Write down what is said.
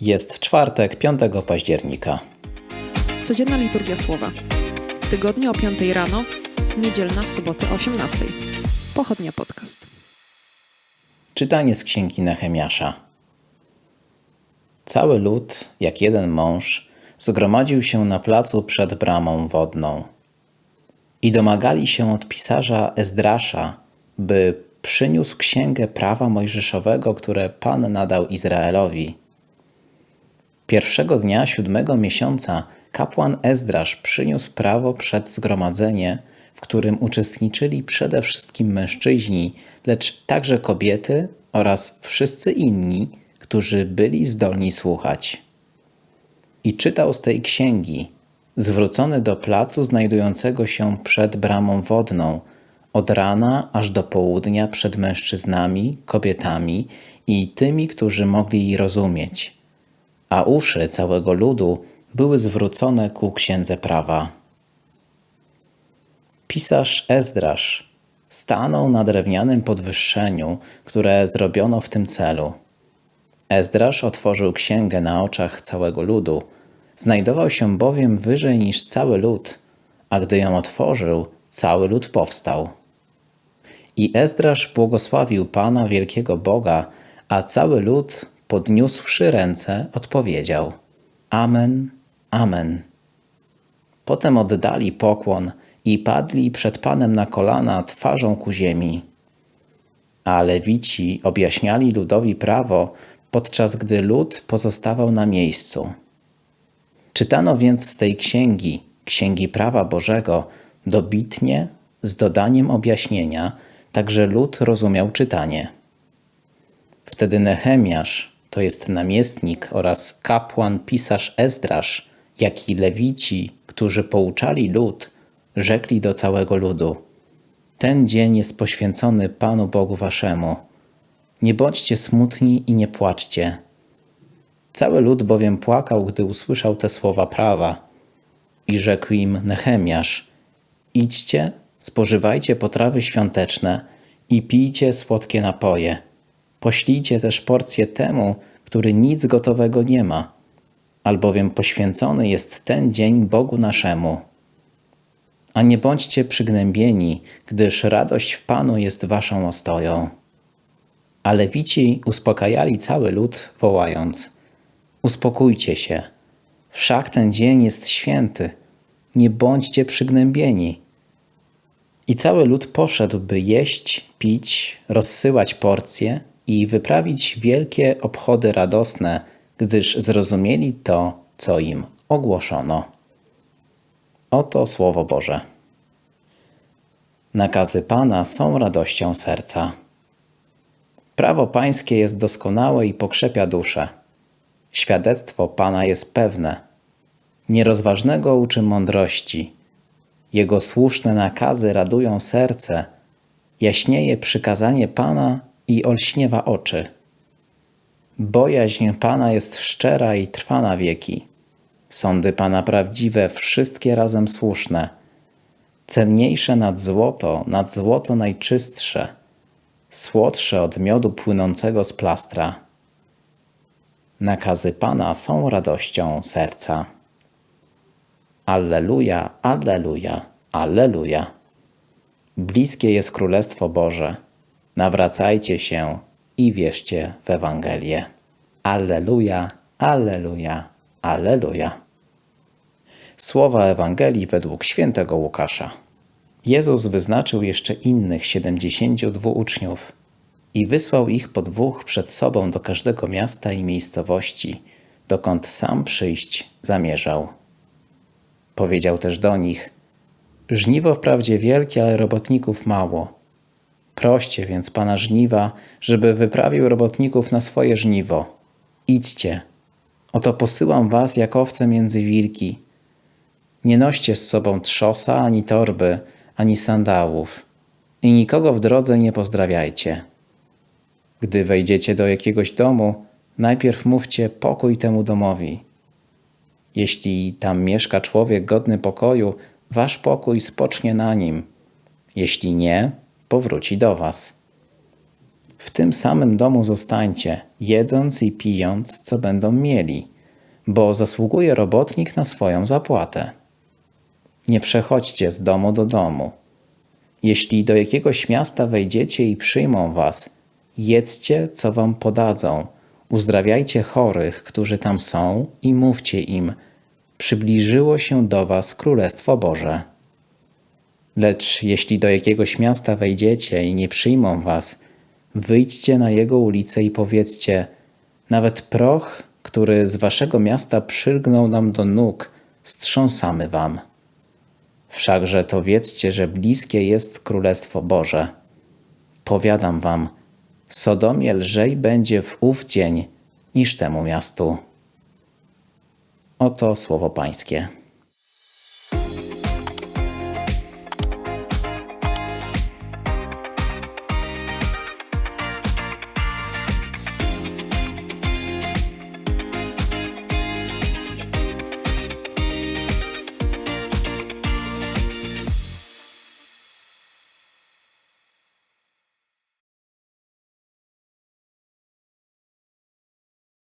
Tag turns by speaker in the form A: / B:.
A: Jest czwartek, 5 października.
B: Codzienna liturgia słowa. W tygodniu o 5 rano, niedzielna w sobotę o 18. Pochodnia podcast.
A: Czytanie z księgi Nehemiasza. Cały lud, jak jeden mąż, zgromadził się na placu przed bramą wodną i domagali się od pisarza Ezdrasza, by przyniósł księgę prawa mojżeszowego, które Pan nadał Izraelowi. Pierwszego dnia siódmego miesiąca kapłan Ezdrasz przyniósł prawo przed zgromadzenie, w którym uczestniczyli przede wszystkim mężczyźni, lecz także kobiety oraz wszyscy inni, którzy byli zdolni słuchać. I czytał z tej księgi, zwrócony do placu znajdującego się przed bramą wodną, od rana aż do południa przed mężczyznami, kobietami i tymi, którzy mogli jej rozumieć a uszy całego ludu były zwrócone ku księdze prawa. Pisarz Ezdrasz stanął na drewnianym podwyższeniu, które zrobiono w tym celu. Ezdrasz otworzył księgę na oczach całego ludu. Znajdował się bowiem wyżej niż cały lud, a gdy ją otworzył, cały lud powstał. I Ezdrasz błogosławił Pana wielkiego Boga, a cały lud podniósłszy ręce, odpowiedział: Amen, Amen. Potem oddali pokłon i padli przed Panem na kolana twarzą ku ziemi. A Lewici objaśniali ludowi prawo, podczas gdy lud pozostawał na miejscu. Czytano więc z tej księgi, księgi prawa Bożego, dobitnie, z dodaniem objaśnienia, tak że lud rozumiał czytanie. Wtedy Nehemiasz, to jest namiestnik oraz kapłan pisarz Ezdrasz, jak i lewici, którzy pouczali lud, rzekli do całego ludu: Ten dzień jest poświęcony Panu Bogu Waszemu. Nie bądźcie smutni i nie płaczcie. Cały lud bowiem płakał, gdy usłyszał te słowa prawa. I rzekł im Nehemiasz: Idźcie, spożywajcie potrawy świąteczne i pijcie słodkie napoje Poślijcie też porcję temu, który nic gotowego nie ma, albowiem poświęcony jest ten dzień Bogu naszemu. A nie bądźcie przygnębieni, gdyż radość w Panu jest waszą ostoją. A Lewici uspokajali cały lud, wołając: Uspokójcie się, wszak ten dzień jest święty, nie bądźcie przygnębieni. I cały lud poszedł, by jeść, pić, rozsyłać porcje i wyprawić wielkie obchody radosne, gdyż zrozumieli to, co im ogłoszono. Oto Słowo Boże. Nakazy Pana są radością serca. Prawo Pańskie jest doskonałe i pokrzepia duszę. Świadectwo Pana jest pewne. Nierozważnego uczy mądrości. Jego słuszne nakazy radują serce. Jaśnieje przykazanie Pana i olśniewa oczy. Bojaźń Pana jest szczera i trwa na wieki. Sądy Pana prawdziwe, wszystkie razem słuszne. Cenniejsze nad złoto, nad złoto najczystsze, słodsze od miodu płynącego z plastra. Nakazy Pana są radością serca. Alleluja, alleluja, alleluja. Bliskie jest Królestwo Boże nawracajcie się i wierzcie w Ewangelię. Alleluja, alleluja, alleluja. Słowa Ewangelii według świętego Łukasza. Jezus wyznaczył jeszcze innych siedemdziesięciu dwóch uczniów i wysłał ich po dwóch przed sobą do każdego miasta i miejscowości, dokąd sam przyjść zamierzał. Powiedział też do nich: Żniwo wprawdzie wielkie, ale robotników mało. Proście więc Pana żniwa, żeby wyprawił robotników na swoje żniwo. Idźcie, oto posyłam was jak owce między wilki. Nie noście z sobą trzosa, ani torby, ani sandałów i nikogo w drodze nie pozdrawiajcie. Gdy wejdziecie do jakiegoś domu, najpierw mówcie pokój temu domowi. Jeśli tam mieszka człowiek godny pokoju, wasz pokój spocznie na nim. Jeśli nie, powróci do Was. W tym samym domu zostańcie, jedząc i pijąc, co będą mieli, bo zasługuje robotnik na swoją zapłatę. Nie przechodźcie z domu do domu. Jeśli do jakiegoś miasta wejdziecie i przyjmą was, jedzcie, co wam podadzą, uzdrawiajcie chorych, którzy tam są, i mówcie im: Przybliżyło się do was Królestwo Boże. Lecz jeśli do jakiegoś miasta wejdziecie i nie przyjmą was, wyjdźcie na jego ulicę i powiedzcie: Nawet proch, który z waszego miasta przylgnął nam do nóg, strząsamy wam. Wszakże to wiedzcie, że bliskie jest Królestwo Boże. Powiadam wam, Sodomie lżej będzie w ów dzień niż temu miastu. Oto słowo Pańskie.